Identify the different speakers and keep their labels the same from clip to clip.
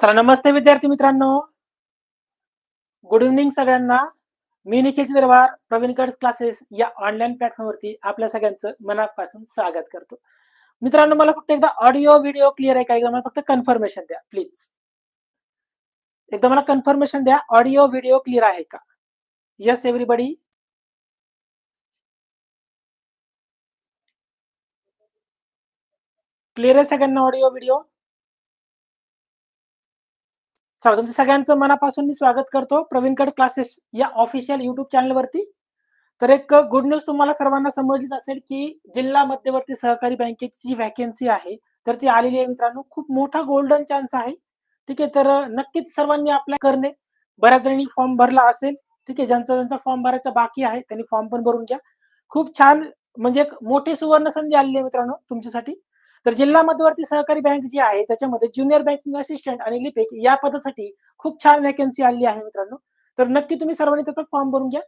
Speaker 1: चला नमस्ते विद्यार्थी मित्रांनो. गुड इव्हनिंग सगळ्यांना. मी निखिल दरबार प्रवीण गड्स क्लासेस या ऑनलाईन प्लॅटफॉर्मवरती आपल्या सगळ्यांचं मनापासून स्वागत करतो. मित्रांनो मला फक्त एकदा ऑडिओ व्हिडिओ क्लिअर आहे का? एकदा मला फक्त कन्फर्मेशन द्या प्लीज एकदा मला कन्फर्मेशन द्या ऑडिओ व्हिडिओ क्लिअर आहे का? येस एव्हरीबडी क्लिअर आहे सगळ्यांना ऑडिओ व्हिडिओ चला तुमचं सगळ्यांचं मनापासून मी स्वागत करतो. प्रवीणकड क्लासेस या ऑफिशियल युट्यूब चॅनलवरती तर एक गुड न्यूज तुम्हाला सर्वांना समजलीच असेल की जिल्हा मध्यवर्ती सहकारी बँकेची जी व्हॅकन्सी आहे. तर ती आलेली आहे मित्रांनो. खूप मोठा गोल्डन चान्स आहे. ठीक आहे तर नक्कीच सर्वांनी अप्लाय करणे. बऱ्याच जणांनी फॉर्म भरला असेल. ठीक आहे ज्यांचा ज्यांचा फॉर्म भरायचा बाकी आहे त्यांनी फॉर्म पण भरून घ्या. खूप छान म्हणजे एक मोठी सुवर्ण संधी आलेली आहे मित्रांनो तुमच्यासाठी. तर जिल्हा मध्यवर्ती सहकारी बँक जी आहे त्याच्यामध्ये ज्युनियर बँकिंग असिस्टंट आणि लिपिक या पदासाठी खूप छान वॅकन्सी आली आहे मित्रांनो. तर नक्की तुम्ही सर्वांनी त्याचा फॉर्म भरून घ्या.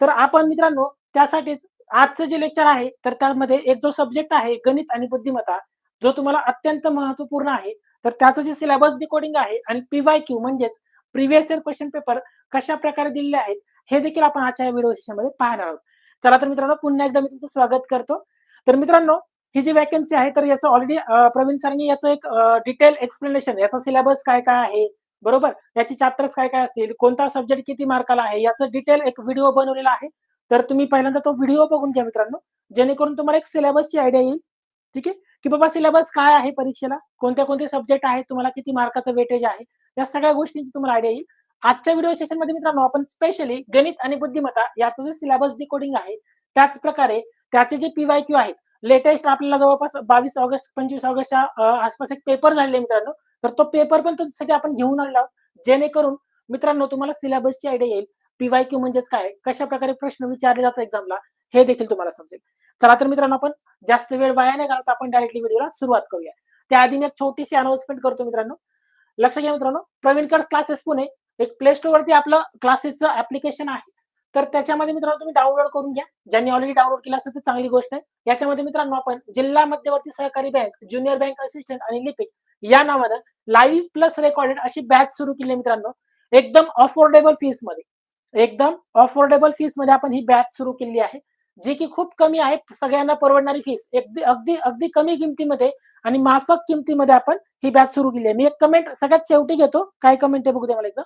Speaker 1: तर आपण मित्रांनो त्यासाठीच आजचं जे लेक्चर आहे तर त्यामध्ये एक जो सब्जेक्ट आहे गणित आणि बुद्धिमत्ता जो तुम्हाला अत्यंत महत्त्वपूर्ण आहे. तर त्याचं जे सिलेबस डिकोडिंग आहे आणि पीवाय क्यू म्हणजेच प्रिव्हियस इयर क्वेश्चन पेपर कशा प्रकारे दिलेले आहेत हे देखील आपण आजच्या व्हिडिओ सेशनमध्ये पाहणार आहोत. चला तर मित्रांनो पुन्हा एकदा मी तुमचं स्वागत करतो. तर मित्रांनो ही जी वॅकन्सी आहे तर याचं ऑलरेडी प्रवीण सरांनी याचं एक डिटेल एक्सप्लेनेशन याचा सिलेबस काय काय आहे बरोबर? याची चॅप्टर्स काय काय असतील कोणता सब्जेक्ट किती मार्काला आहे याचं डिटेल एक व्हिडिओ बनवलेला आहे. तर तुम्ही पहिल्यांदा तो व्हिडिओ बघून घ्या मित्रांनो. जेणेकरून तुम्हाला एक सिलेबसची आयडिया येईल. ठीक आहे? की बाबा सिलेबस काय आहे परीक्षेला? कोणत्या कोणते सब्जेक्ट आहेत? तुम्हाला किती मार्काचं वेटेज आहे? या सगळ्या गोष्टींची तुम्हाला आयडिया येईल. आजच्या व्हिडिओ सेशनमध्ये मित्रांनो आपण स्पेशली गणित आणि बुद्धिमत्ता याचं जे सिलेबस डिकोडिंग आहे त्याच प्रकारे त्याचे जे पीवाय क्यू आहेत लेटेस्ट आपल्याला जवळपास बावीस ऑगस्ट पंचवीस ऑगस्टच्या आसपास एक पेपर झालेला मित्रांनो. तर तो पेपर पण तुमच्यासाठी आपण घेऊन आणला जेणेकरून मित्रांनो तुम्हाला सिलेबसची आयडिया येईल. पीवाय क्यू म्हणजेच काय? कशा प्रकारे प्रश्न विचारले जातात एक्झामला हे देखील तुम्हाला समजेल. चला तर मित्रांनो आपण जास्त वेळ वाया नाही घालत आपण डायरेक्टली व्हिडिओला सुरुवात करूया. त्याआधी मी एक छोटीशी अनाउन्समेंट करतो मित्रांनो. लक्ष घ्या मित्रांनो प्रवीणकर क्लासेस पुणे एक प्ले स्टोर वरती आपलं क्लासेसचं ऍप्लिकेशन आहे. तर त्याच्यामध्ये मित्रांनो तुम्ही डाउनलोड करून घ्या. ज्यांनी ऑलरेडी डाउनलोड केलं असेल तर चांगली गोष्ट आहे. याच्यामध्ये मित्रांनो आपण जिल्हा मध्यवर्ती सहकारी बँक ज्युनियर बँक असिस्टंट आणि लिपिक या नावानं लाईव्ह प्लस रेकॉर्डेड अशी बॅच सुरू केली मित्रांनो. एकदम अफोर्डेबल फीसमध्ये. एकदम अफोर्डेबल फीसमध्ये आपण ही बॅच सुरू केली आहे. जी की खूप कमी आहे. सगळ्यांना परवडणारी फीस अगदी अगदी अगदी कमी किमतीमध्ये आणि माफक किमतीमध्ये आपण ही बॅच सुरू केली आहे. मी एक कमेंट सगळ्यात शेवटी घेतो. काय कमेंट आहे बघू दे मला एकदा.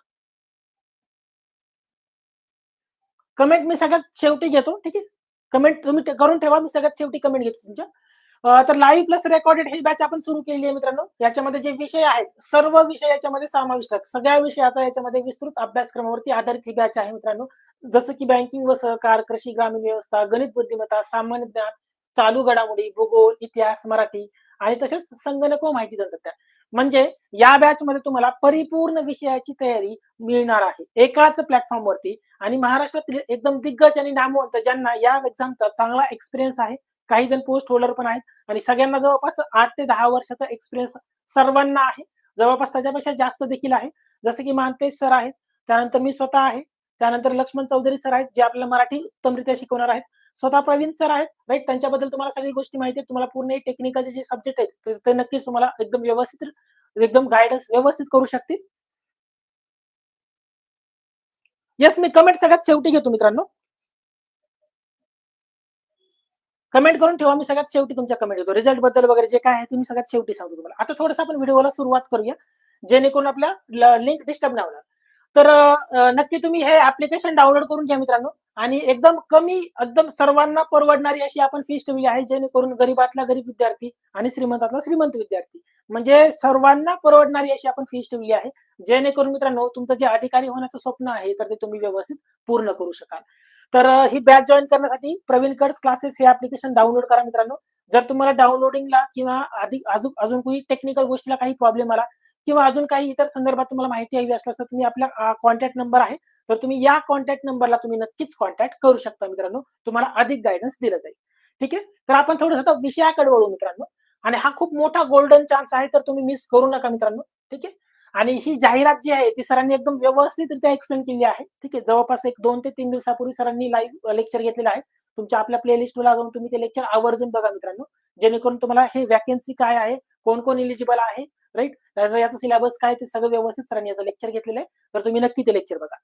Speaker 1: कमेंट मी सगळ्यात शेवटी घेतो ठीक आहे? कमेंट तुम्ही करून ठेवा मी सगळ्यात शेवटी कमेंट घेतो तुमच्या. तर लाईव्ह प्लस रेकॉर्डेड ही बॅच आपण सुरू केली आहे मित्रांनो. याच्यामध्ये जे विषय आहेत सर्व विषय याच्यामध्ये समाविष्ट आहेत. सगळ्या विषयाचा याच्यामध्ये विस्तृत अभ्यासक्रमावरती आधारित ही बॅच आहे मित्रांनो. जसं की बँकिंग व सहकार कृषी ग्रामीण व्यवस्था गणित बुद्धिमत्ता सामान्य ज्ञान चालू घडामोडी भूगोल इतिहास मराठी आणि तसेच संगणक व माहिती तंत्रज्ञान. म्हणजे या बॅच मध्ये तुम्हाला परिपूर्ण विषयाची तयारी मिळणार आहे. एकाच प्लॅटफॉर्म वरती आणि महाराष्ट्रातील एकदम दिग्गज आणि नामवंत ज्यांना या एक्झामचा चांगला एक्सपिरियन्स आहे काही जण पोस्ट होल्डर पण आहेत आणि सगळ्यांना जवळपास आठ ते दहा वर्षाचा एक्सपिरियन्स सर्वांना आहे. जवळपास त्याच्यापेक्षा जास्त देखील आहे. जसं की मानतेश सर आहेत त्यानंतर मी स्वतः आहे त्यानंतर लक्ष्मण चौधरी सर आहेत जे आपल्याला मराठी उत्तमरित्या शिकवणार आहेत. स्वतः प्रवीण सर आहेत राईट त्यांच्याबद्दल तुम्हाला सगळी गोष्टी माहिती आहेत. तुम्हाला पूर्ण टेक्निकलचे जे सब्जेक्ट आहेत ते नक्कीच तुम्हाला एकदम व्यवस्थित एकदम गायडन्स व्यवस्थित करू शकतील. येस मी कमेंट सगळ्यात शेवटी घेतो मित्रांनो. कमेंट करून ठेवा मी सगळ्यात शेवटी तुमच्या कमेंट घेतो. रिझल्टबद्दल वगैरे जे काय आहे ते मी सगळ्यात शेवटी सांगतो तुम्हाला. आता थोडस आपण व्हिडिओला सुरुवात करूया जेणेकरून आपल्या लिंक डिस्टर्ब नाही होणार. तर नक्की तुम्ही हे ऍप्लिकेशन डाउनलोड करून घ्या मित्रांनो. आणि एकदम कमी एकदम सर्वांना परवडणारी अशी आपण फीस ठेवली आहे जेणेकरून गरीबातला गरीब विद्यार्थी आणि श्रीमंतातला श्रीमंत विद्यार्थी. म्हणजे सर्वांना परवडणारी अशी आपण फीस ठेवली आहे जेणेकरून मित्रांनो तुमचं जे अधिकारी होण्याचं स्वप्न आहे तर ते तुम्ही व्यवस्थित पूर्ण करू शकाल. तर ही बॅच जॉईन करण्यासाठी प्रवीण कर्स क्लासेस हे ऍप्लिकेशन डाउनलोड करा मित्रांनो. जर तुम्हाला डाउनलोडिंगला किंवा अधिक अजून अजून काही टेक्निकल गोष्टीला काही प्रॉब्लेम आला किंवा अजून काही इतर संदर्भात तुम्हाला माहिती हवी असल्यास तर तुम्ही आपला कॉन्टॅक्ट नंबर आहे तर तुम्ही या कॉन्टॅक्ट नंबरला तुम्ही नक्कीच कॉन्टॅक्ट करू शकता मित्रांनो. तुम्हाला अधिक गायडन्स दिलं जाईल. ठीक आहे? तर आपण थोडंसं विषयाकडे वळू मित्रांनो. आणि हा खूप मोठा गोल्डन चान्स आहे तर तुम्ही मिस करू नका मित्रांनो. ठीक आहे? आणि ही जाहिरात जी आहे ती सरांनी एकदम व्यवस्थितरित्या एक्सप्लेन केली आहे. ठीक आहे? जवळपास एक दोन ते तीन दिवसापूर्वी सरांनी लाईव्ह लेक्चर घेतलेलं आहे. तुमच्या आपल्या प्लेलिस्टला जाऊन तुम्ही ते लेक्चर आवर्जून बघा मित्रांनो. जेणेकरून तुम्हाला हे वॅकन्सी काय आहे कोण कोण इलिजिबल आहे राईट याचं सिलेबस काय ते सगळं व्यवस्थित सरांनी याचं लेक्चर घेतलेलं आहे. तर तुम्ही नक्की ते लेक्चर बघा.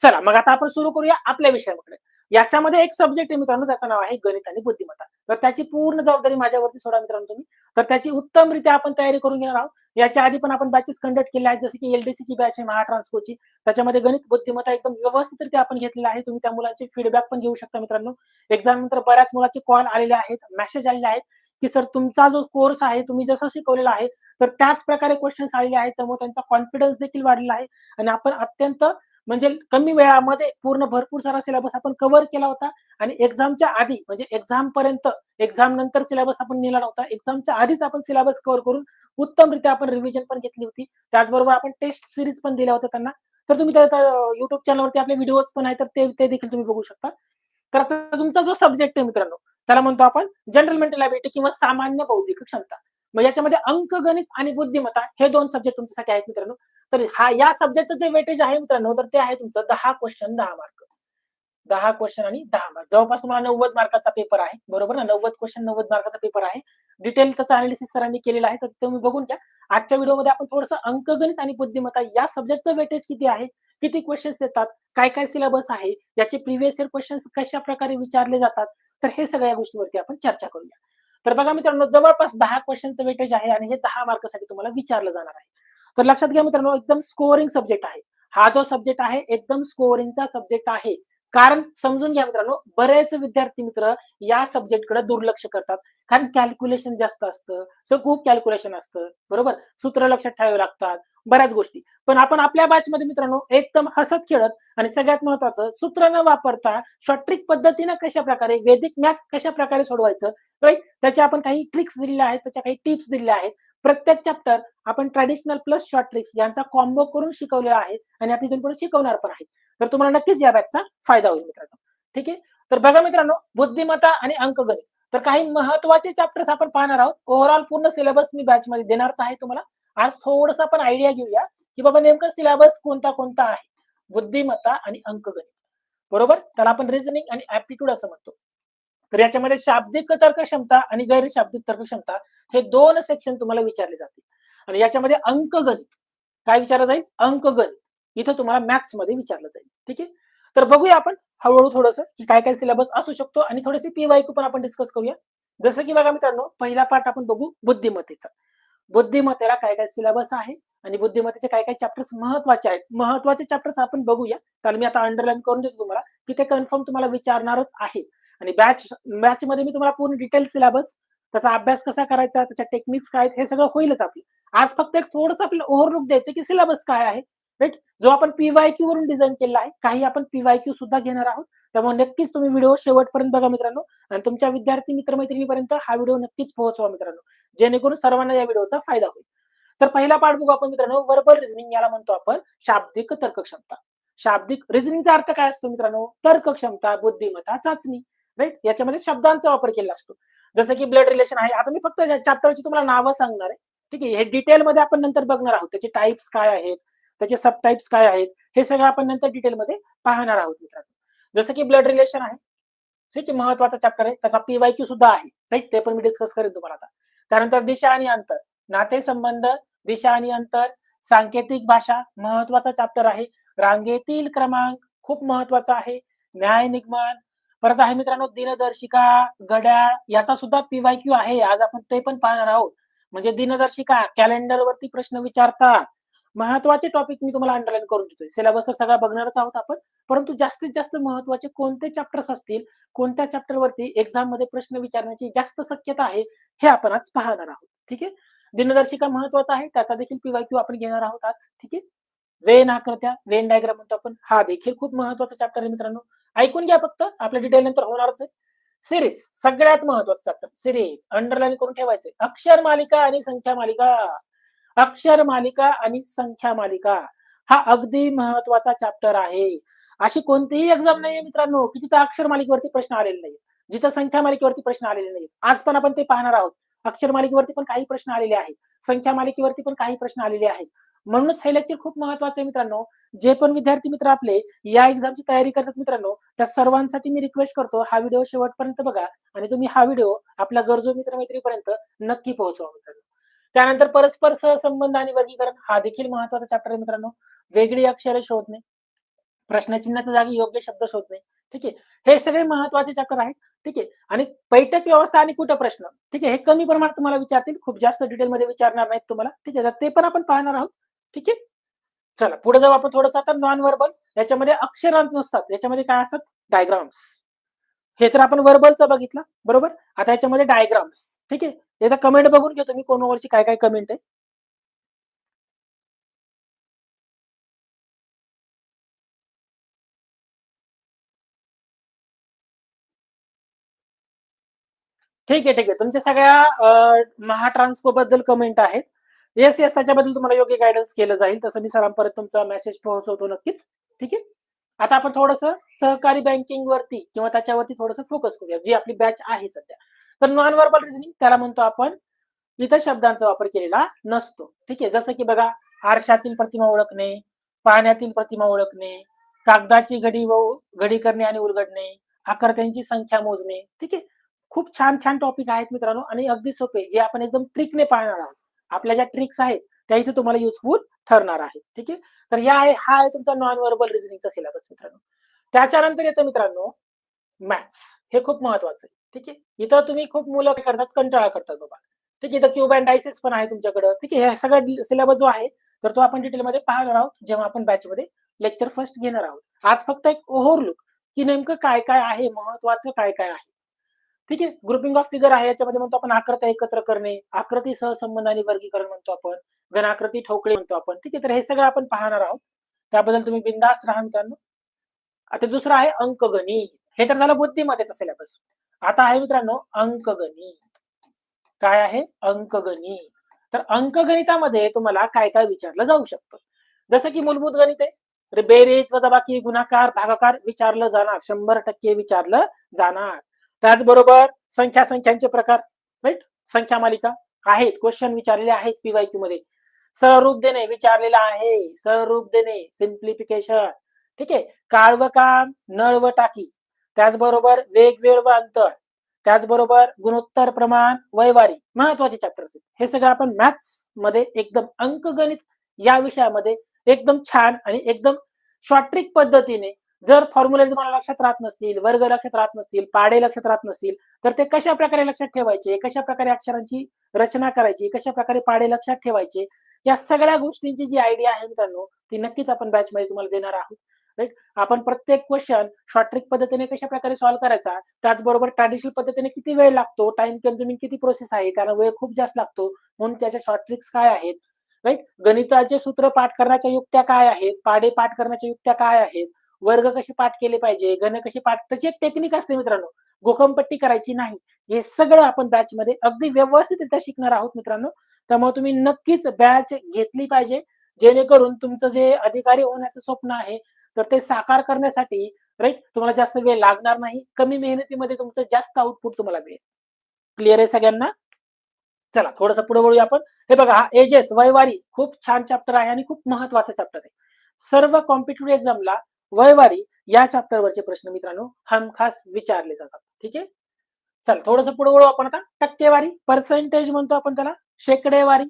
Speaker 1: चला मग आता आपण सुरू करूया आपल्या विषयाकडे. याच्यामध्ये एक सब्जेक्ट आहे मित्रांनो त्याचं नाव आहे गणित आणि बुद्धिमत्ता. तर त्याची पूर्ण जबाबदारी माझ्यावरती सोडा मित्रांनो तुम्ही. तर त्याची उत्तमरित्या आपण तयारी करून घेणार आहोत. याच्या आधी पण आपण बॅचेस कंडक्ट केले आहेत जसे की एलडीसी ची बॅच आहे महाट्रान्सकोची त्याच्यामध्ये गणित बुद्धिमत्ता एकदम व्यवस्थितरित्या आपण घेतलेला आहे. तुम्ही त्या मुलांचे फीडबॅक पण घेऊ शकता मित्रांनो. एक्झाम नंतर बऱ्याच मुलाचे कॉल आलेले आहेत मेसेज आलेले आहेत की सर तुमचा जो कोर्स आहे तुम्ही जसा शिकवलेला आहे तर त्याच प्रकारे क्वेश्चन्स आलेले आहेत त्यामुळे त्यांचा कॉन्फिडन्स देखील वाढलेला आहे. आणि आपण अत्यंत म्हणजे कमी वेळामध्ये पूर्ण भरपूर सारा सिलेबस आपण कव्हर केला होता. आणि एक्झामच्या आधी म्हणजे एक्झाम पर्यंत एक्झाम नंतर सिलेबस आपण नेला नव्हता. एक्झामच्या आधीच आपण सिलेबस कव्हर करून उत्तमरित्या आपण रिव्हिजन पण घेतली होती. त्याचबरोबर आपण टेस्ट सिरीज पण दिल्या होत्या त्यांना. तर तुम्ही युट्यूब चॅनलवरती आपले व्हिडिओज पण आहेत तर ते ते देखील तुम्ही बघू शकता. तर आता तुमचा जो सब्जेक्ट आहे मित्रांनो त्याला म्हणतो आपण जनरल मेंटल ॲबिलिटी किंवा सामान्य बौद्धिक क्षमता. मग याच्यामध्ये अंक गणित आणि बुद्धिमत्ता हे दोन सब्जेक्ट तुमच्यासाठी आहेत मित्रांनो. तर हा या सब्जेक्टचं जे वेटेज आहे मित्रांनो तर ते आहे तुमचं दहा क्वेश्चन दहा मार्क दहा क्वेश्चन आणि दहा मार्क जवळपास तुम्हाला नव्वद मार्काचा पेपर आहे बरोबर ना? नव्वद क्वेश्चन नव्वद मार्काचा पेपर आहे. डिटेल त्याचा अनालिसिस सरांनी केलेला आहे तर तुम्ही बघून घ्या. आजच्या व्हिडिओमध्ये आपण थोडंसं अंकगणित आणि बुद्धिमत्ता या सब्जेक्टचं वेटेज किती आहे किती क्वेश्चन्स येतात काय काय सिलेबस आहे याचे प्रिव्हियस इयर क्वेश्चन्स कशा प्रकारे विचारले जातात तर हे सगळ्या गोष्टीवरती आपण चर्चा करूया. तर बघा मित्रांनो जवळपास दहा क्वेश्चनचं वेटेज आहे आणि हे दहा मार्कासाठी तुम्हाला विचारलं जाणार आहे. तर लक्षात घ्या मित्रांनो एकदम स्कोरिंग सब्जेक्ट आहे. हा जो सब्जेक्ट आहे एकदम स्कोरिंगचा सब्जेक्ट आहे. कारण समजून घ्या मित्रांनो बरेच विद्यार्थी मित्र या सब्जेक्टकडे दुर्लक्ष करतात. कारण कॅल्क्युलेशन जास्त असतं. सो खूप कॅल्क्युलेशन असतं. बरोबर? सूत्र लक्षात ठेवावे लागतात. बऱ्याच गोष्टी. पण आपण आपल्या बॅचमध्ये मित्रांनो एकदम हसत खेळत आणि सगळ्यात महत्वाचं सूत्र न वापरता शॉर्ट्रिक पद्धतीनं कशा प्रकारे वेदिक मॅथ कशा प्रकारे सोडवायचं राईट त्याच्या आपण काही ट्रिक्स दिलेल्या आहेत त्याच्या काही टिप्स दिलेल्या आहेत. प्रत्येक चॅप्टर आपण ट्रॅडिशनल प्लस शॉर्ट ट्रिक्स यांचा कॉम्बो करून शिकवलेला आहे आणि आता इथून पुढे शिकवणार पण आहे. तर तुम्हाला नक्कीच या बॅचचा फायदा होईल मित्रांनो. ठीक आहे? तर बघा मित्रांनो बुद्धिमत्ता आणि अंकगणित. तर काही महत्त्वाचे चॅप्टर्स आपण पाहणार आहोत. ओव्हरऑल पूर्ण सिलेबस मी बॅच मध्ये देणारच आहे तुम्हाला. आज थोडस आपण आयडिया घेऊया की बाबा नेमकं सिलेबस कोणता कोणता आहे. बुद्धिमत्ता आणि अंकगणित. बरोबर? त्याला आपण रिझनिंग आणि ऍप्टिट्यूड असं म्हणतो. तर याच्यामध्ये शाब्दिक तर्क क्षमता आणि गैर शाब्दिक तर्क क्षमता हे दोन सेक्शन तुम्हाला विचारले जातील. आणि याच्यामध्ये अंकगणित काय विचारलं जाईल? अंकगणित. इथं तुम्हाला मॅथ्समध्ये विचारलं जाईल. ठीक आहे? तर बघूया आपण हळूहळू थोडस की काय काय सिलेबस असू शकतो आणि थोडेसे पीवायक्यू पण आपण डिस्कस करूया. जसं की बघा मित्रांनो पहिला पार्ट आपण बघू बुद्धिमत्तेचा. बुद्धिमत्तेला काय काय सिलेबस आहे? आणि बुद्धिमत्तेचे काय काय चॅप्टर्स महत्त्वाचे आहेत. महत्त्वाचे चॅप्टर्स आपण बघूया. तर मी आता अंडरलाईन करून देतो तुम्हाला की ते कन्फर्म तुम्हाला विचारणारच आहे. आणि बॅच बॅच मध्ये मी तुम्हाला पूर्ण डिटेल सिलेबस त्याचा अभ्यास कसा करायचा त्याच्या टेक्निक्स काय हे सगळं होईलच आपलं. आज फक्त एक थोडस आपल्याला ओव्हरलुक द्यायचं की सिलेबस काय आहे. राईट जो आपण पीवायक्यू वरून डिझाईन केला आहे काही आपण पीवायक्यू सुद्धा घेणार आहोत. त्यामुळे नक्कीच तुम्ही व्हिडिओ शेवटपर्यंत बघा मित्रांनो. आणि तुमच्या विद्यार्थी मित्रमैत्रिणीपर्यंत हा व्हिडिओ नक्कीच पोहोचवा मित्रांनो. जेणेकरून सर्वांना या व्हिडिओचा फायदा होईल. तर पहिला पाठ बघू आपण मित्रांनो. वर्बल रिझनिंग याला म्हणतो आपण शाब्दिक तर्क क्षमता शाब्दिक रिझनिंगचा अर्थ काय असतो मित्रांनो? तर्क क्षमता बुद्धिमत्ता चाचणी राईट याच्यामध्ये शब्दांचा वापर केला असतो. जसं की ब्लड रिलेशन आहे. आता मी फक्त चॅप्टरची तुम्हाला नावं सांगणार आहे. ठीक आहे. हे डिटेलमध्ये आपण नंतर बघणार आहोत. त्याचे टाईप्स काय आहेत? त्याचे सब टाईप्स काय आहेत? हे सगळं आपण नंतर डिटेलमध्ये पाहणार आहोत मित्रांनो. जसं की ब्लड रिलेशन आहे. ठीक आहे. महत्त्वाचा चॅप्टर आहे. त्याचा पीवायक्यू सुद्धा आहे. राईट ते पण मी डिस्कस करेन तुम्हाला आता. त्यानंतर दिशा आणि अंतर. नाते संबंध दिशा आणि अंतर. सांकेतिक भाषा महत्त्वाचा चॅप्टर आहे. रांगेतील क्रमांक खूप महत्त्वाचा आहे. न्याय निगमन. परत आहे मित्रांनो दिनदर्शिका घड्याळ याचा सुद्धा पीवाय क्यू आहे. आज आपण ते पण पाहणार आहोत. म्हणजे दिनदर्शिका कॅलेंडर वरती प्रश्न विचारतात. महत्त्वाचे टॉपिक मी तुम्हाला अंडरलाईन करून देतोय. सिलेबस सगळा बघणारच आहोत आपण. परंतु जास्तीत जास्त महत्त्वाचे कोणते चॅप्टर्स असतील? कोणत्या चॅप्टर वरती एक्झाममध्ये प्रश्न विचारण्याची जास्त शक्यता आहे? हे आपण आज पाहणार आहोत. ठीक आहे? दिनदर्शिका महत्त्वाचा आहे. त्याचा देखील पीवायक्यू आपण घेणार आहोत आज. ठीक आहे? वेन आकृत्या वेन डायग्राम म्हणतो आपण. हा देखील खूप महत्त्वाचा चॅप्टर आहे मित्रांनो. ऐकून घ्या फक्त. आपल्या डिटेल नंतर होणारच आहे. सिरीज सगळ्यात महत्वाचं चॅप्टर सिरीज अंडरलाईन करून ठेवायचे. अक्षर मालिका आणि संख्या मालिका. अक्षर मालिका आणि संख्या मालिका. हा अगदी महत्त्वाचा चॅप्टर आहे. अशी कोणतीही एक्झाम नाहीये मित्रांनो. की तिथं अक्षर मालिकेवरती प्रश्न आलेले नाही जिथं संख्या मालिकेवरती प्रश्न आलेले नाही आज पण आपण ते पाहणार आहोत. अक्षर मालिकेवरती पण काही प्रश्न आलेले आहेत. संख्या मालिकेवरती पण काही प्रश्न आलेले आहेत. म्हणूनच हे लेक्चर खूप महत्वाचं आहे मित्रांनो. जे पण विद्यार्थी मित्र आपले या एक्झामची तयारी करतात मित्रांनो त्या सर्वांसाठी मी रिक्वेस्ट करतो हा व्हिडिओ शेवटपर्यंत बघा आणि तुम्ही हा व्हिडिओ आपल्या गरजू मित्रमैत्रीपर्यंत नक्की पोहोचवा मित्रांनो. त्यानंतर परस्पर सहसंबंध आणि वर्गीकरण हा देखील महत्त्वाचा चॅप्टर आहे मित्रांनो. वेगळी अक्षरे शोधणे प्रश्नचिन्हाच्या जागी योग्य शब्द शोधणे. ठीक आहे? हे सगळे महत्त्वाचे चक्र आहेत. ठीक आहे? आणि बैठक व्यवस्था आणि कुठं प्रश्न? ठीक आहे? हे कमी प्रमाणात तुम्हाला विचारतील. खूप जास्त डिटेलमध्ये विचारणार नाहीत तुम्हाला. ठीक आहे? ते पण आपण पाहणार आहोत. ठीक आहे? चला पुढे जाऊ आपण थोडंसं आता नॉन वर्बल याच्यामध्ये अक्षरांत नसतात. याच्यामध्ये काय असतात? डायग्राम्स हे तर आपण वर्बलचं बघितलं. बरोबर? आता याच्यामध्ये डायग्राम्स ठीक आहे? एकदा कमेंट बघून घेतो मी कोणावरची काय काय कमेंट आहे. ठीक आहे ठीक आहे. तुमच्या सगळ्या महाट्रान्सको बद्दल कमेंट आहेत. येस येस त्याच्याबद्दल तुम्हाला योग्य गायडन्स केलं जाईल. तसं मी सरांपर्यंत तुमचा मेसेज पोहोचवतो नक्कीच. ठीक आहे? आता आपण थोडस सहकारी बँकिंग वरती किंवा त्याच्यावरती थोडस फोकस करूया. जी आपली बॅच आहे सध्या. तर नॉन वर्बल रिझनिंग त्याला म्हणतो आपण इतर शब्दांचा वापर केलेला नसतो. ठीक आहे? जसं की बघा आरशातील प्रतिमा ओळखणे पाण्यातील प्रतिमा ओळखणे कागदाची घडी व घडी करणे आणि उलगडणे आकर्त्यांची संख्या मोजणे. ठीक आहे? खूप छान छान टॉपिक आहेत मित्रांनो आणि अगदी सोपे जे आपण एकदम ट्रिकने पाहणार आहोत. आपल्या ज्या ट्रिक्स आहेत त्या इथे तुम्हाला युजफुल ठरणार आहेत ठीक आहे? तर या आहे हा आहे तुमचा नॉन वर्बल रिझनिंगचा सिलेबस मित्रांनो. त्याच्यानंतर येतं मित्रांनो मॅथ्स हे खूप महत्वाचं आहे. ठीक आहे? इथं तुम्ही खूप मुलं काय करतात? कंटाळा करतात बाबा. ठीक आहे? इथं क्यूब अँड डायसेस पण आहे तुमच्याकडे. ठीक आहे? हे सगळ्या सिलेबस जो आहे तर तो आपण डिटेलमध्ये पाहणार आहोत. जेव्हा आपण बॅचमध्ये लेक्चर फर्स्ट घेणार आहोत. आज फक्त एक ओव्हरलुक की नेमकं काय काय आहे? महत्वाचं काय काय आहे? ठीक आहे? ग्रुपिंग ऑफ फिगर आहे याच्यामध्ये म्हणतो आपण आकृत्या एकत्र करणे आकृती सहसंबंध आणि वर्गीकरण म्हणतो आपण घनाकृती ठोकळे म्हणतो आपण. ठीक आहे तर हे सगळं आपण पाहणार आहोत. त्याबद्दल तुम्ही बिंदास राहा मित्रांनो. आता दुसरं आहे अंकगणित. हे तर झालं बुद्धिमत्तेचा सिलेबस आता आहे मित्रांनो अंकगणित. काय आहे? अंकगणित. तर अंकगणितामध्ये तुम्हाला काय काय विचारलं जाऊ शकतं? जसं की मूलभूत गणित आहे. बेरीज वजाबाकी गुणाकार भागाकार विचारलं जाणार. शंभर टक्के विचारलं जाणार. त्याचबरोबर संख्या संख्यांचे प्रकार राईट संख्या मालिका आहेत क्वेश्चन विचारलेले आहेत पीवायक्यू मध्ये. सहरूप देणे विचारलेलं आहे. सहरूप देणे सिम्प्लिफिकेशन ठीक आहे? काळ व काम नळ व टाकी. त्याचबरोबर वेग वेळ व अंतर. त्याचबरोबर गुणोत्तर प्रमाण वयवारी महत्त्वाचे चॅप्टर्स हे सगळं आपण मॅथ्समध्ये एकदम अंकगणित या विषयामध्ये एकदम छान आणि एकदम शॉर्ट्रिक पद्धतीने जर फॉर्म्युले तुम्हाला लक्षात राहत नसतील वर्ग लक्षात राहत नसतील पाडे लक्षात राहत नसतील तर ते कशा प्रकारे लक्षात ठेवायचे कशा प्रकारे अक्षरांची रचना करायची कशा प्रकारे पाडे लक्षात ठेवायचे या सगळ्या गोष्टींची जी आयडिया आहे मित्रांनो ती नक्कीच आपण बॅच मध्ये तुम्हाला देणार आहोत. राईट आपण प्रत्येक क्वेश्चन शॉर्ट्रिक पद्धतीने कशा प्रकारे सॉल्व्ह करायचा त्याचबरोबर ट्रॅडिशनल पद्धतीने किती वेळ लागतो टाइम कन्झ्युमिंग किती प्रोसेस आहे कारण वेळ खूप जास्त लागतो म्हणून त्याच्या शॉर्ट्रिक्स काय आहेत? राईट गणिताचे सूत्र पाठ करण्याच्या युक्त्या काय आहेत? पाडे पाठ करण्याच्या युक्त्या काय आहेत? वर्ग कसे पाठ केले पाहिजे गण कसे पाठ त्याची एक टेक्निक असते मित्रांनो. गोखमपट्टी करायची नाही. हे सगळं आपण बॅच मध्ये अगदी व्यवस्थितरित्या शिकणार आहोत मित्रांनो. त्यामुळे तुम्ही नक्कीच बॅच घेतली पाहिजे. जेणेकरून तुमचं जे अधिकारी होण्याचं स्वप्न आहे तर ते साकार करण्यासाठी राईट तुम्हाला जास्त वेळ लागणार नाही. कमी मेहनतीमध्ये तुमचं जास्त आउटपुट तुम्हाला मिळेल. क्लिअर आहे सगळ्यांना? चला थोडस पुढे वळूया आपण. हे बघा हा एजेस वयवारी खूप छान चॅप्टर आहे आणि खूप महत्त्वाचा चॅप्टर आहे. सर्व कॉम्पिटेटिव्ह एक्झामला वयवारी या चॅप्टरवरचे प्रश्न मित्रांनो हमखास विचारले जातात. ठीक आहे? चल थोडस पुढे वळू आपण आता. टक्केवारी पर्सेंटेज म्हणतो आपण त्याला. शेकडेवारी.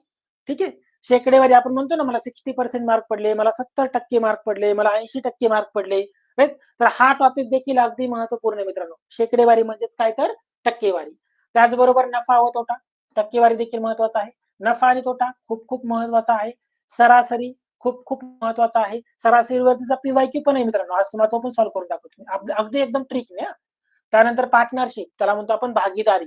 Speaker 1: ठीक आहे? शेकडेवारी आपण म्हणतो ना मला सिक्स्टी पर्सेंट मार्क पडले मला सत्तर टक्के मार्क पडले मला ऐंशी टक्के मार्क पडले राईट तर हा टॉपिक देखील अगदी महत्त्वपूर्ण आहे मित्रांनो. शेकडेवारी म्हणजेच काय तर? टक्केवारी. त्याचबरोबर नफा व तोटा. टक्केवारी देखील महत्त्वाचा आहे. नफा आणि तोटा खूप खूप महत्त्वाचा आहे. सरासरी खूप खूप महत्त्वाचा आहे. सरासरीवरतीचा पीवायक्यू पण आहे मित्रांनो. आज तुम्हाला तो पण सॉल्व्ह करून दाखवतो अगदी एकदम ट्रिक नाही त्यानंतर पार्टनरशिप त्याला म्हणतो आपण भागीदारी.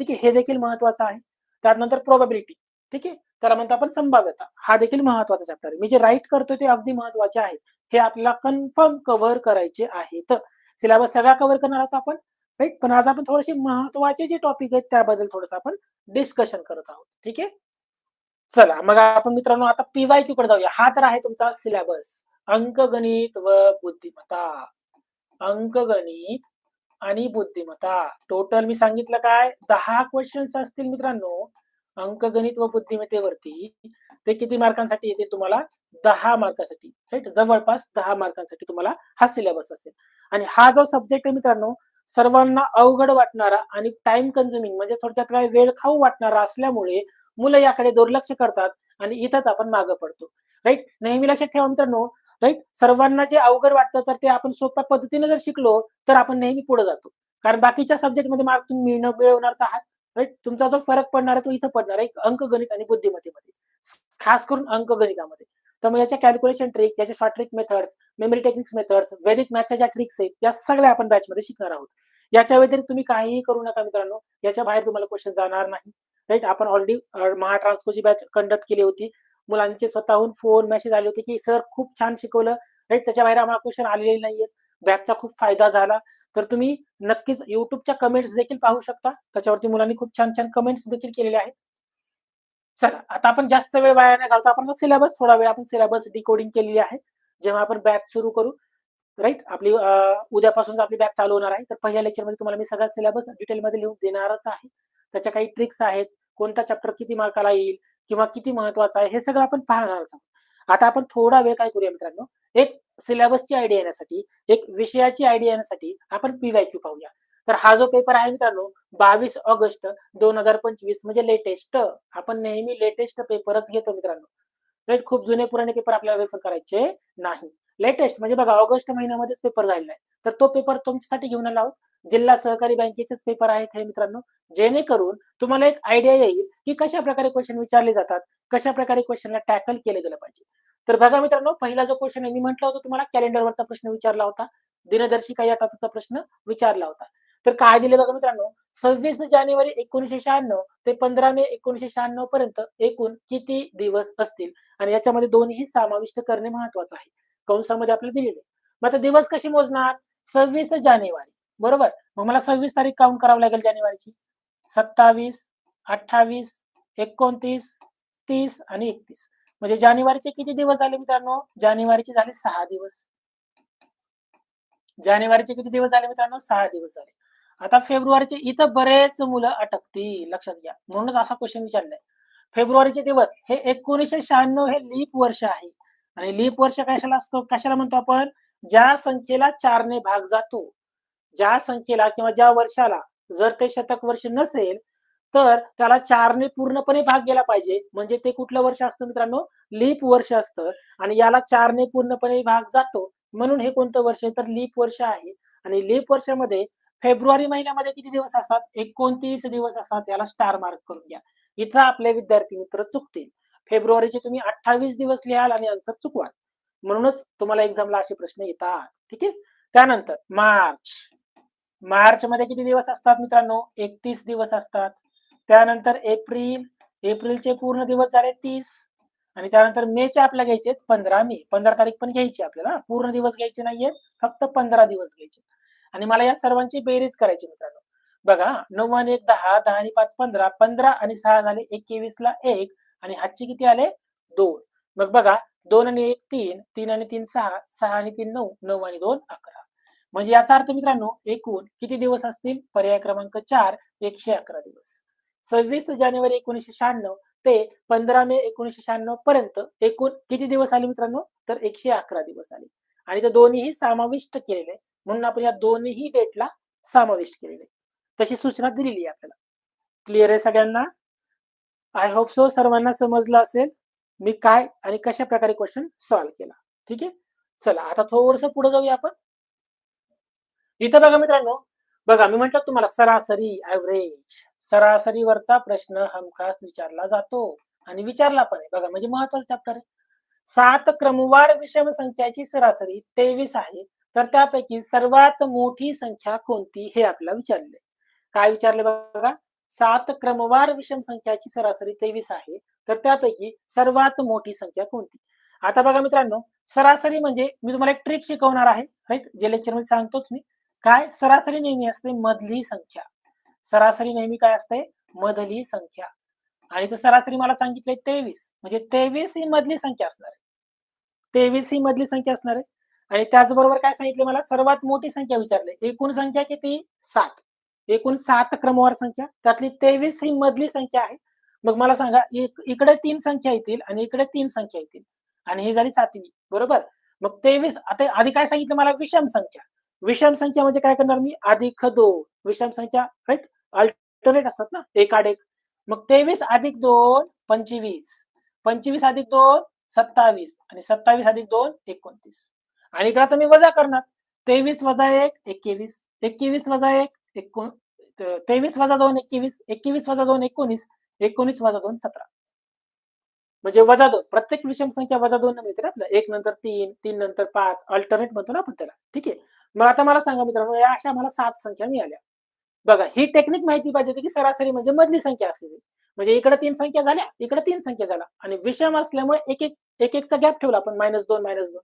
Speaker 1: ठीक आहे हे देखील महत्वाचं आहे. त्यानंतर प्रोबॅबिलिटी ठीक आहे. त्याला म्हणतो आपण संभाव्यता. हा देखील महत्त्वाचा चॅप्टर आहे. मी जे राईट करतो ते अगदी महत्त्वाचे आहे. हे आपल्याला कन्फर्म कव्हर करायचे आहेत. सिलेबस सगळा कव्हर करणार आहोत आपण राईट पण आज आपण थोडेसे महत्त्वाचे जे टॉपिक आहेत त्याबद्दल थोडस आपण डिस्कशन करत आहोत. ठीक आहे? चला मग आपण मित्रांनो आता पीवायक्यू कडे जाऊया. हा तर आहे तुमचा सिलेबस अंकगणित व बुद्धिमत्ता. अंकगणित आणि बुद्धिमत्ता. टोटल मी सांगितलं काय? दहा क्वेश्चन्स असतील मित्रांनो अंकगणित व बुद्धिमत्तेवरती. ते किती मार्कांसाठी येते तुम्हाला? दहा मार्कासाठी. राईट जवळपास दहा मार्कांसाठी तुम्हाला हा सिलेबस असेल. आणि हा जो सब्जेक्ट आहे मित्रांनो सर्वांना अवघड वाटणारा आणि टाइम कन्झ्युमिंग म्हणजे थोडक्यात काय? वेळ खाऊ वाटणारा असल्यामुळे मुलं याकडे दुर्लक्ष करतात आणि इथंच आपण मागं पडतो. राईट नेहमी लक्षात ठेवा मित्रांनो. राईट सर्वांना जे अवघड वाटतं तर ते आपण सोप्या पद्धतीने जर शिकलो तर आपण नेहमी पुढे जातो. कारण बाकीच्या सब्जेक्टमध्ये मार्क तुम्ही मिळणं मिळवणारच आहात. राईट तुमचा जो फरक पडणार आहे तो इथं पडणार आहे अंकगणित आणि बुद्धिमत्तेमध्ये. खास करून अंकगणितामध्ये. तर मग याच्या कॅल्क्युलेशन ट्रिक याच्या short trick methods memory techniques methods वैदिक मॅथच्या ज्या ट्रिक्स आहेत या सगळ्या आपण बॅचमध्ये शिकणार आहोत. याच्या व्यतिरिक्त तुम्ही काहीही करू नका मित्रांनो. याच्या बाहेर तुम्हाला क्वेश्चन जाणार नाही. राईट आपण ऑलरेडी महा बॅच कंडक्ट केली होती. मुलांचे स्वतःहून फोन मेसेज आले होते की सर खूप छान शिकवलं. राईट त्याच्या बाहेर आम्हाला क्वेश्चन आलेले नाहीयेत. बॅचचा खूप फायदा झाला. तर तुम्ही नक्कीच युट्यूबच्या कमेंट्स देखील पाहू शकता. त्याच्यावरती मुलांनी खूप छान छान कमेंट्स देखील केलेले आहेत. चला आता आपण जास्त वेळ वाया नाही घालतो आपण सिलेबस थोडा वेळ आपण सिलेबस डिकोडिंग केलेली आहे. जेव्हा आपण बॅच सुरू करू. राईट आपली उद्यापासून आपली बॅच चालू होणार आहे. तर पहिल्या लेक्चरमध्ये तुम्हाला मी सगळा सिलेबस डिटेलमध्ये लिहून देणारच आहे. त्याच्या काही ट्रिक्स आहेत कोणता चॅप्टर किती मार्काला येईल किंवा किती महत्त्वाचा आहे हे सगळं आपण पाहणार आहोत. आता आपण थोडा वेळ काय करूया मित्रांनो? एक सिलेबसची आयडिया येण्यासाठी एक विषयाची आयडिया येण्यासाठी आपण पीवायक्यू पाहूया. तर हा जो पेपर आहे मित्रांनो बावीस ऑगस्ट दोन हजार पंचवीस म्हणजे लेटेस्ट आपण नेहमी लेटेस्ट पेपरच घेतो मित्रांनो. राईट खूप जुने पुराणे पेपर आपल्याला रेफर करायचे नाही. लेटेस्ट म्हणजे बघा ऑगस्ट महिन्यामध्येच पेपर झालेला आहे. तर तो पेपर तुमच्यासाठी घेऊन आला आहोत. जिल्हा सहकारी बँकेचेच पेपर आहेत हे मित्रांनो. जेणेकरून तुम्हाला एक आयडिया येईल की कशा प्रकारे क्वेश्चन विचारले जातात कशा प्रकारे क्वेश्चनला टॅकल केलं गेलं पाहिजे. तर बघा मित्रांनो पहिला जो क्वेश्चन आहे मी म्हटलं होतं तुम्हाला कॅलेंडरवरचा प्रश्न विचारला होता. दिनदर्शिका या टॉपिकचा प्रश्न विचारला होता. तर काय दिले बघा मित्रांनो सव्वीस जानेवारी एकोणीशे शहाण्णव ते पंधरा मे एकोणीशे शहाण्णव पर्यंत एकूण किती दिवस असतील? आणि याच्यामध्ये दोन्ही समाविष्ट करणे महत्वाचं आहे. कंसामध्ये आपल्याला दिलेले मग आता दिवस कसे मोजणार? सव्वीस जानेवारी. बरोबर? मग मला सव्वीस तारीख काउंट करावं लागेल जानेवारीची. सत्तावीस अठ्ठावीस एकोणतीस तीस आणि एकतीस. म्हणजे जानेवारीचे किती दिवस झाले मित्रांनो? जानेवारीचे झाले सहा दिवस. जानेवारीचे किती दिवस झाले मित्रांनो? सहा दिवस झाले. आता फेब्रुवारीचे इथं बरेच मुलं अटकतील लक्षात घ्या. म्हणूनच असा क्वेश्चन विचारलाय. फेब्रुवारीचे दिवस हे एकोणीसशे शहाण्णव हे लीप वर्ष आहे. आणि लीप वर्ष कशाला असतो? कशाला म्हणतो आपण? ज्या संख्येला चारने भाग जातो. ज्या संख्येला किंवा ज्या वर्षाला जर ते शतक वर्ष नसेल तर त्याला चारने पूर्णपणे भाग गेला पाहिजे. म्हणजे ते कुठलं वर्ष असतं मित्रांनो? लीप वर्ष असतं. आणि याला चारने पूर्णपणे भाग जातो. म्हणून हे कोणतं वर्ष आहे? तर लीप वर्ष आहे. आणि लीप वर्षामध्ये फेब्रुवारी महिन्यामध्ये किती दिवस असतात? एकोणतीस दिवस असतात. याला स्टार मार्क करून घ्या. इथं आपले विद्यार्थी मित्र चुकतील. फेब्रुवारीचे तुम्ही अठ्ठावीस दिवस लिहाल आणि आन्सर चुकवाल. म्हणूनच तुम्हाला एक्झामला असे प्रश्न येतात. ठीक आहे? त्यानंतर मार्च. मार्च मध्ये किती दिवस असतात मित्रांनो? एकतीस दिवस असतात. त्यानंतर एप्रिल एप्रिलचे पूर्ण दिवस झाले तीस. आणि त्यानंतर मेचे आपल्याला घ्यायचे पंधरा मे. पंधरा तारीख पण घ्यायची आपल्याला. पूर्ण दिवस घ्यायचे नाहीये. फक्त पंधरा दिवस घ्यायचे आणि मला या सर्वांची बेरीज करायची मित्रांनो. बघा नऊ आणि एक दहा दहा आणि पाच पंधरा. पंधरा आणि सहा झाले एकवीस ला एक. आणि हातचे किती आले? दोन. मग बघा दोन आणि एक तीन. तीन आणि तीन सहा. सहा आणि तीन नऊ. नऊ आणि दोन अकरा. म्हणजे याचा अर्थ मित्रांनो एकूण किती दिवस असतील? पर्याय क्रमांक चार एकशे अकरा दिवस. सव्वीस जानेवारी एकोणीशे शहाण्णव ते पंधरा मे एकोणीशे शहाण्णव पर्यंत एकूण किती दिवस आले मित्रांनो? तर एकशे अकरा दिवस आले. आणि ते दोन्हीही समाविष्ट केलेले म्हणून आपण या दोन्ही डेटला समाविष्ट केलेले तशी सूचना दिलेली आहे आपल्याला. क्लिअर आहे सगळ्यांना? आय होप सो सर्वांना समजलं असेल. मी काय आणि कशा प्रकारे क्वेश्चन सॉल्व्ह केला. ठीक आहे? चला आता थोडस पुढे जाऊया आपण. इथं बघा मित्रांनो बघा मी म्हटलं तुम्हाला सरासरी ऍव्हरेज सरासरीवरचा प्रश्न हमखास विचारला जातो आणि विचारला पण आहे. बघा म्हणजे महत्त्वाचा चॅप्टर आहे. सात क्रमवार विषम संख्याची सरासरी तेवीस आहे. तर त्यापैकी सर्वात मोठी संख्या कोणती हे आपल्याला विचारले काय विचारले बघा? सात क्रमवार विषम संख्याची सरासरी तेवीस आहे. तर त्यापैकी सर्वात मोठी संख्या कोणती? आता बघा मित्रांनो सरासरी म्हणजे मी तुम्हाला एक ट्रिक शिकवणार आहे राईट जे लेक्चरमध्ये सांगतोच मी. काय? सरासरी नेहमी असते मधली संख्या. सरासरी नेहमी काय असते? मधली संख्या. आणि तर सरासरी मला सांगितले तेवीस. म्हणजे तेवीस ही मधली संख्या असणार आहे. तेवीस ही मधली संख्या असणार आहे. आणि त्याचबरोबर काय सांगितले मला? सर्वात मोठी संख्या विचारले एकूण संख्या किती? सात. एकूण सात क्रमवार संख्या. त्यातली तेवीस ही मधली संख्या आहे. मग मला सांगा एक इकडे तीन संख्या येतील आणि इकडे तीन संख्या येतील. आणि ही झाली सातवी. बरोबर? मग तेवीस आता आधी काय सांगितलं मला? विषम संख्या. विषम संख्या म्हणजे काय करणार मी? अधिक दोन. विषम संख्या राईट अल्टरनेट असतात ना? एक आड एक. मग तेवीस अधिक दोन पंचवीस. पंचवीस अधिक दोन सत्तावीस. आणि सत्तावीस अधिक दोन एकोणतीस. आणि इकडे आता मी वजा करणार. तेवीस वजा एक एकवीस. एकवीस वजा एक एकोण तेवीस वजा दोन एकवीस. एकवीस वजा दोन एकोणीस. एकोणीस वजा दोन सतरा. म्हणजे वजा दोन. प्रत्येक विषम संख्या वजा दोन मिळते ना आपल्याला एक नंतर तीन तीन नंतर पाच. अल्टरनेट म्हणतो ना आपण त्याला. ठीक आहे? मग आता मला सांगा मित्रांनो या अशा मला सात संख्या मिळाल्या. बघा ही टेक्निक माहिती पाहिजे होती की सरासरी म्हणजे मधली संख्या असते म्हणजे इकडे तीन संख्या झाल्या इकडे तीन संख्या झाल्या. आणि विषम असल्यामुळे एक एक एक एकचा गॅप ठेवला आपण मायनस दोन मायनस दोन.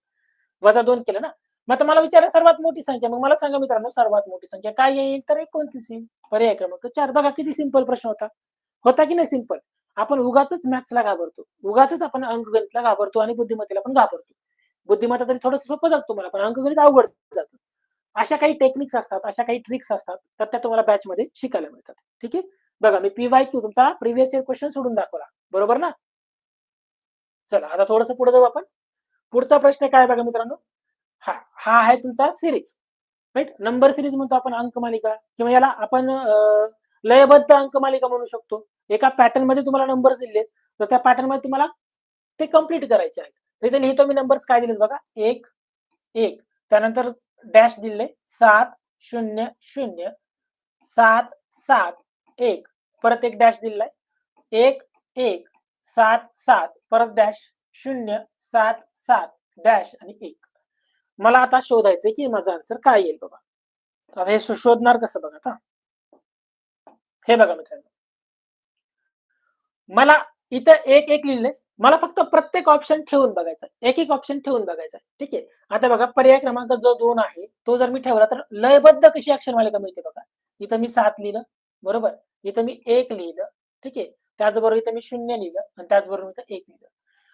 Speaker 1: वजा दोन केलं ना? मग आता मला विचारलं सर्वात मोठी संख्या. मग मला सांगा मित्रांनो सर्वात मोठी संख्या काय येईल? तर एकोणतीस येईल. पर्याय क्रमांक चार. बघा किती सिंपल प्रश्न होता. होता की नाही सिंपल आपण उगाच मॅथ्सला घाबरतो. उगाच आपण अंकगणितला घाबरतो आणि बुद्धिमत्तेला पण घाबरतो. बुद्धिमत्ता तरी थोडं सोपं जातो मला पण अंकगणित अवघड जातं. अशा काही टेक्निक्स असतात अशा काही ट्रिक्स असतात तर त्या तुम्हाला बॅच मध्ये शिकायला मिळतात. ठीक आहे? बघा मी पीवाय क्यू तुमचा प्रिव्हियस इयर क्वेश्चन सोडून दाखवला. बरोबर ना? चला आता थोडस पुढे जाऊ आपण. पुढचा प्रश्न काय बघा मित्रांनो? हा हा आहे तुमचा सिरीज राईट नंबर सिरीज म्हणतो आपण अंकमालिका. किंवा याला आपण लयबद्ध अंकमालिका म्हणू शकतो. एका पॅटर्नमध्ये तुम्हाला नंबर्स दिले तर त्या पॅटर्नमध्ये तुम्हाला ते कंप्लीट करायचे आहेत. इथे लिहितो मी नंबर्स काय दिले बघा? एक एक. त्यानंतर डॅश दिले सात शून्य शून्य. सात सात एक. परत एक डॅश दिलाय. एक एक सात सात. परत डॅश शून्य सात सात. डॅश आणि एक. मला आता शोधायचंय की माझा आन्सर काय येईल बाबा आता हे शोधणार कसं बघा आता. हे बघा मित्रांनो. मला इथं एक एक लिहिलंय. मला फक्त प्रत्येक ऑप्शन ठेवून बघायचा एक एक ऑप्शन ठेवून बघायचा ठीक आहे? आता बघा पर्याय क्रमांक जो दोन आहे तो जर मी ठेवला तर लयबद्ध कशी अक्षर मालिका मिळते बघा? इथं मी सात लिहिलं बरोबर? इथं मी एक लिहिलं ठीक आहे? त्याचबरोबर इथं मी शून्य लिहिलं आणि त्याचबरोबर इथं एक लिहिलं.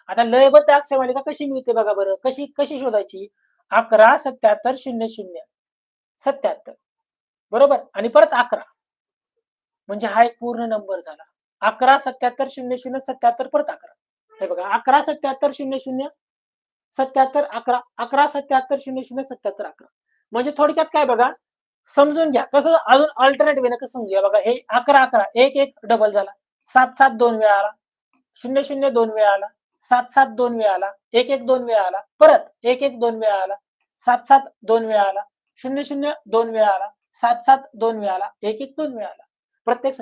Speaker 1: आता लयबद्ध अक्षर मालिका कशी मिळते बघा बरं? कशी कशी शोधायची? अकरा सत्याहत्तर शून्य शून्य. सत्याहत्तर. बरोबर? आणि परत अकरा. म्हणजे हा एक पूर्ण नंबर झाला. अकरा सत्याहत्तर शून्य शून्य सत्याहत्तर परत अकरा. हे बघा अकरा सत्याहत्तर शून्य शून्य. सत्याहत्तर अकरा अकरा सत्याहत्तर शून्य शून्य सत्याहत्तर अकरा. म्हणजे थोडक्यात काय बघा समजून घ्या. कसं अजून अल्टरनेट वेने कसं समजूया बघा हे अकरा अकरा एक एक डबल झाला. सात सात दोन वेळा आला. शून्य शून्य दोन वेळा आला. सात सात दोन वेळा आला. एक एक दोन वेळा आला. परत एक एक दोन वेळा आला. सात सात दोन वेळा आला. शून्य शून्य दोन वेळा आला. सात सात दोन वेळा आला. एक एक दोन वेळा आला. प्रत्येक